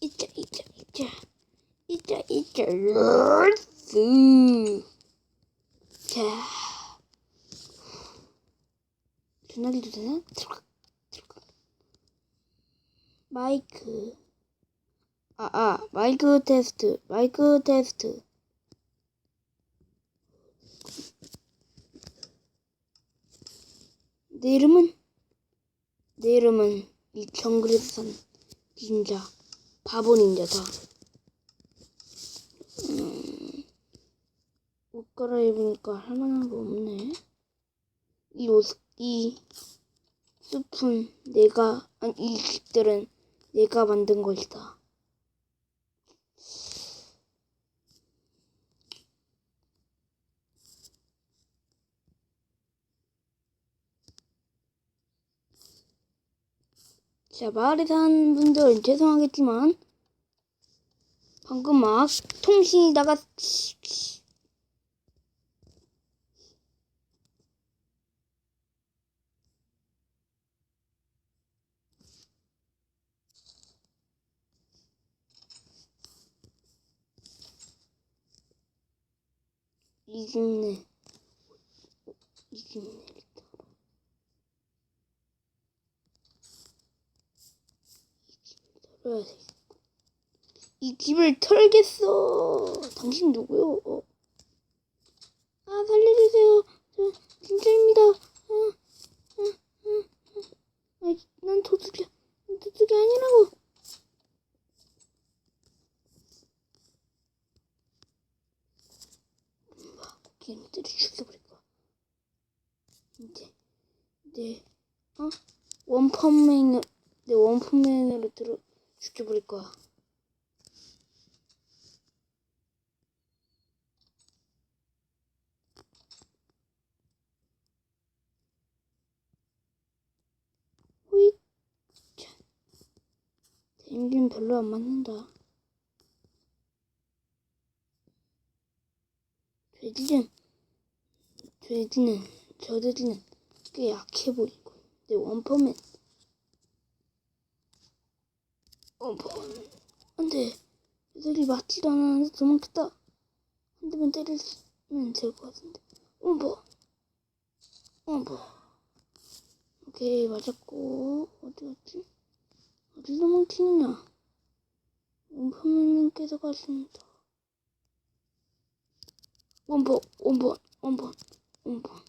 있자 있자 있자. 있자 있자. 롤스. 자. 전화기도 되나? 들어가 들어가. 마이크. 아아. 마이크 테스트 마이크 테스트. 내 이름은? 내 이름은 이 정글에서 산 닌자 바보 닌자다. 음, 옷 갈아입으니까 할 만한 거 없네. 이 옷, 이 숲은 내가 아니 이 집들은 내가 만든 것이다. 자, 마을에 사는 분들은 죄송하겠지만, 방금 막 통신이 나갔, 이집네. 이집네. 털어야 돼. 이 집을 털겠어. 당신 누구요? 어. 아 살려주세요. 저 진짜입니다. 아, 아, 아, 아. 난 도둑이야. 난 도둑이 아니라고. 걔네들을 죽여버릴 거야. 이제 내 어? 원펀맨을 내 원펀맨으로 들어 죽여버릴 거야. 호잇. 자. 데미지는 별로 안 맞는다. 돼지는 돼지는 저 돼지는 꽤 약해 보이고 내 원펀맨 원펀 안돼 애들이 맞지도 않았는데 도망쳤다. 한 대만 때리면 될 것 같은데. 원펀 원펀 오케이 맞았고. 어디 갔지? 어디 도망치느냐? 원펀맨님께서 가십니다. 원번, 원번, 원번, 원번.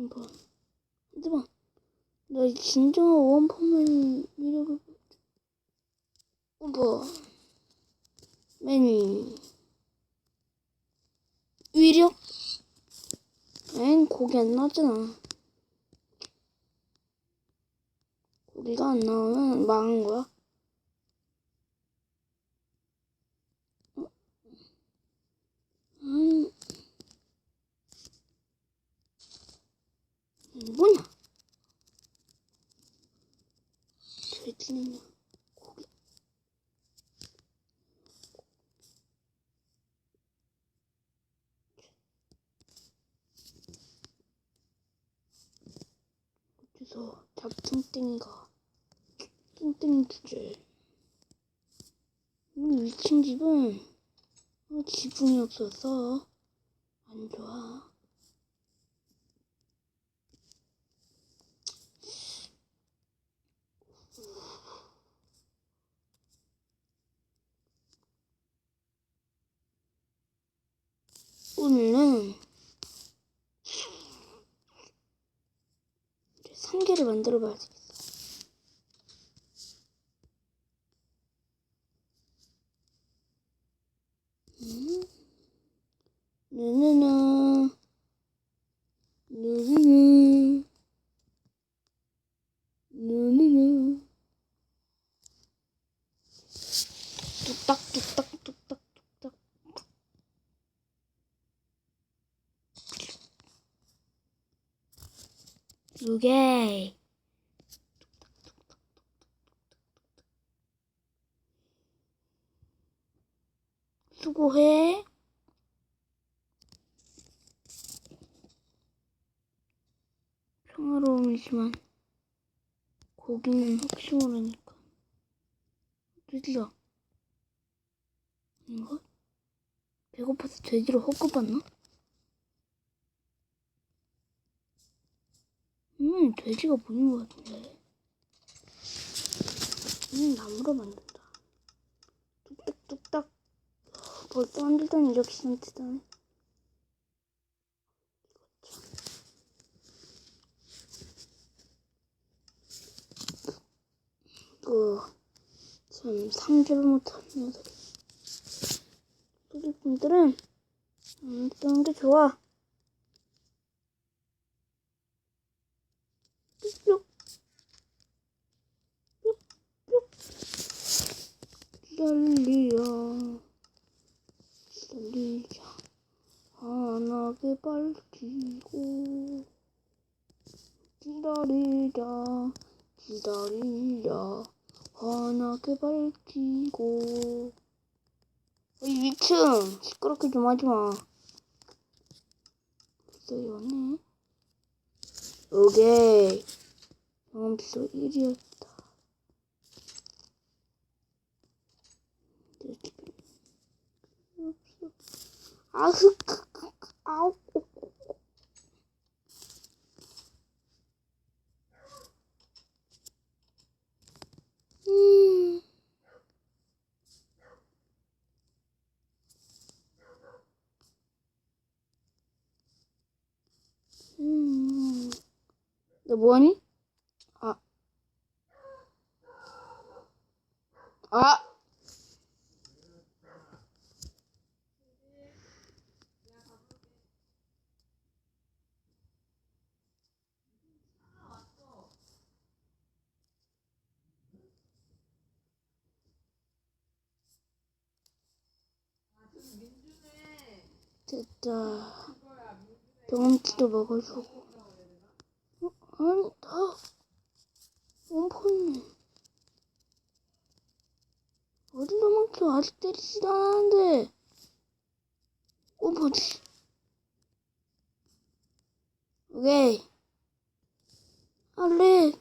원번. 하지만, 나이 진정한 원펀맨 보여줘. 원번. 맨 위력? 엥, 고기 안 나잖아. 고기가 안 나오면 망한 거야. 음. 뭐냐? 돼지느냐? 고기. 어디서 잡팅땡이가 땡땡이 주제. 이 미친 집은 어, 지붕이 없어서 안 좋아. 오늘은 상계를 만들어 봐야지. 음? 누누누 누누누 누누누 뚝딱 뚝딱 뚝딱 뚝딱 두 개 수고해. 평화로움이지만 고기는 혹시 모르니까 돼지다 아닌가? 배고파서 돼지로 헛고 봤나? 음 돼지가 보이는 것 같은데. 음 나무로 만든다. 뚝딱뚝딱. 벌써 역시 난 대단해 이거 참 상대를 못하는 녀석 소리꾼들은 안 쓰는 게 좋아 기다리야. 기다리자. 환하게 밝히고. 기다리자. 기다리자. 환하게 밝히고. 이 2층! 시끄럽게 좀 하지마. 왔네 Okay. I'm so idiot. Ow. 너 뭐하니? 아. 아. 됐다. 경험치도 먹어주고. 어? 아니, 다. 원폰네. 어디 도망쳐? 아직 때리지도 않았는데. 어, 뭐지? 오케이. 알레.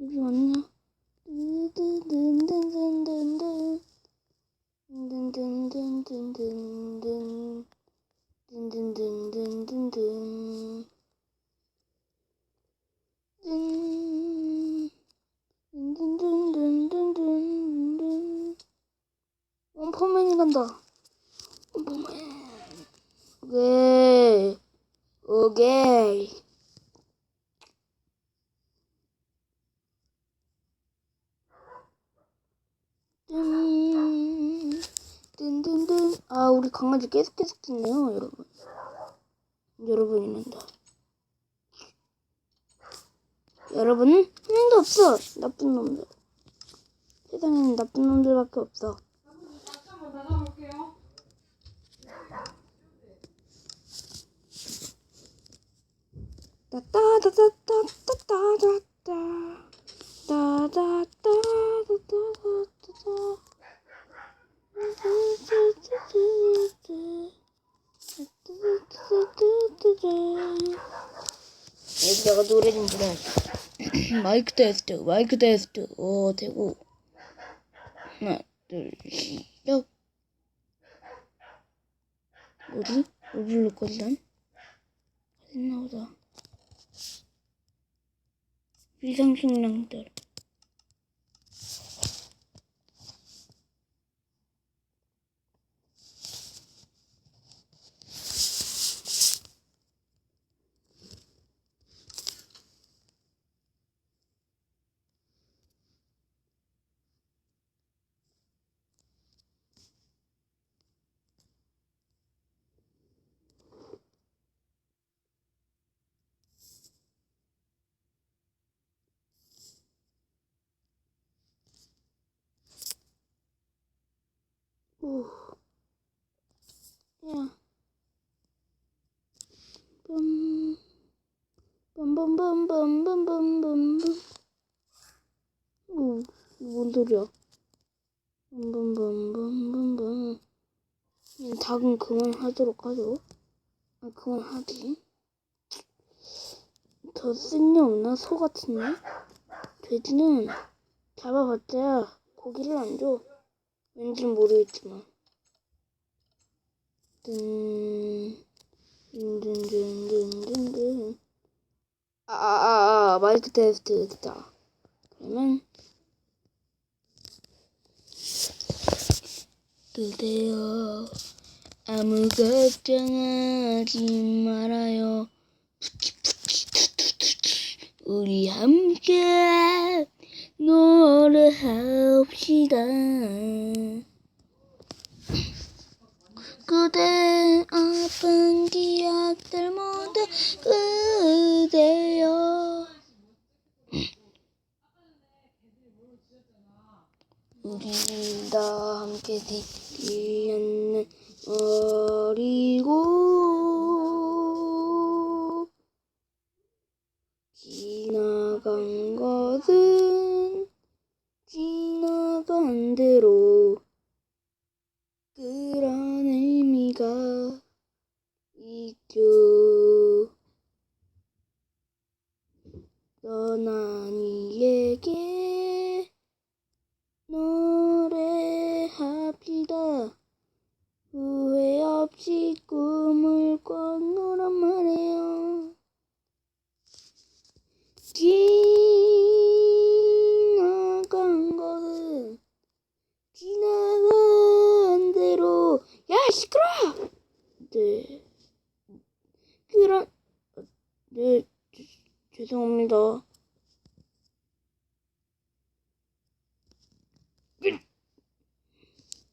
여기 왔냐? 든든든든든든. 든든든든든든. 든든든든든든. 든. 든든든든든든. 원펀맨이 간다. 원펀맨. 오케이. 오케이. 아, 우리 강아지 계속 계속 짖네요, 여러분. 여러분이란다. 여러분은 한 명도 없어. 나쁜 놈들. 세상에는 나쁜 놈들밖에 없어. 나가볼게요. 여기다가 노래 좀 불러. 마이크 테스트, 마이크 테스트. 오, 되고. 하나, 둘, 시작. 뭐지? 뭐 부를 난? 됐나 보다. 위상식량들. Ooh. Yeah. Boom. 뭔 소리야? 붐붐붐붐붐붐. 그냥 닭은 그만하도록 하죠. 아, 그만하지. 더쓴게 없나? 소 같은 데? 돼지는 잡아봤자 고기를 안 줘. 왠지는 모르겠지만. 든, 든든든든든. 아, 아, 아, 아, 마이크 테스트 됐다. 그러면, 그대여, 아무 걱정하지 말아요. 우리 함께 노래 합시다. 그대 아픈 기억들 모두 그대여. 우리 다 함께 뛰었는 어리고 지나간 것은 지나간 대